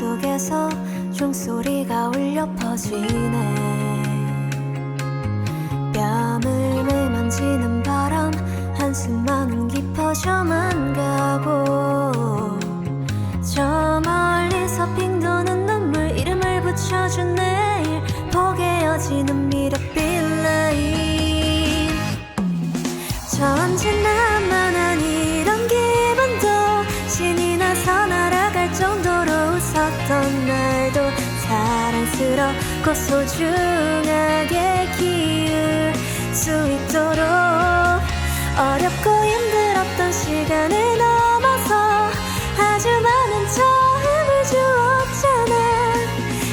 속에서 종소리가 울려 퍼지네. 뺨을 매만지는 바람 한숨만은 깊어져만 가고. 저 멀리서 핑 도는 눈물 이름을 붙여준 내일 보게 여지는 미러빛 라인 전진나 사랑스럽고 소중하게 키울 수 있도록. 어렵고 힘들었던 시간을 넘어서 아주 많은 처음을 주었잖아.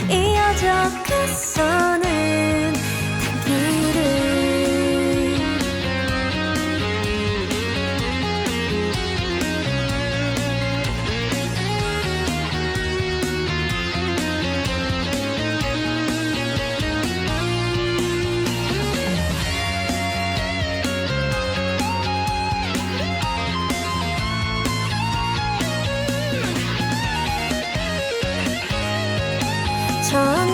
이어져 갔어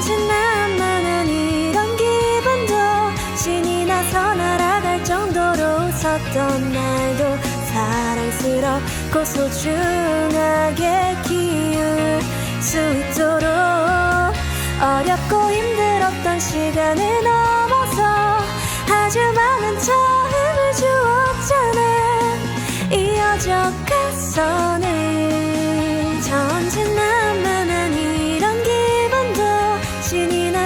전진난만한 이런 기분도 신이 나서 날아갈 정도로 웃었던 날도 사랑스럽고 소중하게 키울 수 있도록 어렵고 힘들었던 시간을 넘어서 아주 많은 처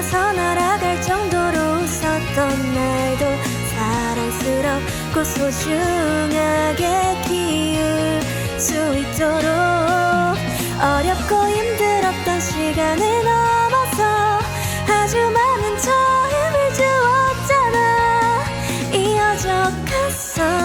서 날아갈 정도로 웃었던 날도 사랑스럽고 소중하게 키울 수 있도록. 어렵고 힘들었던 시간을 넘어서 아주 많은 처음을 주었잖아. 이어져 갔어.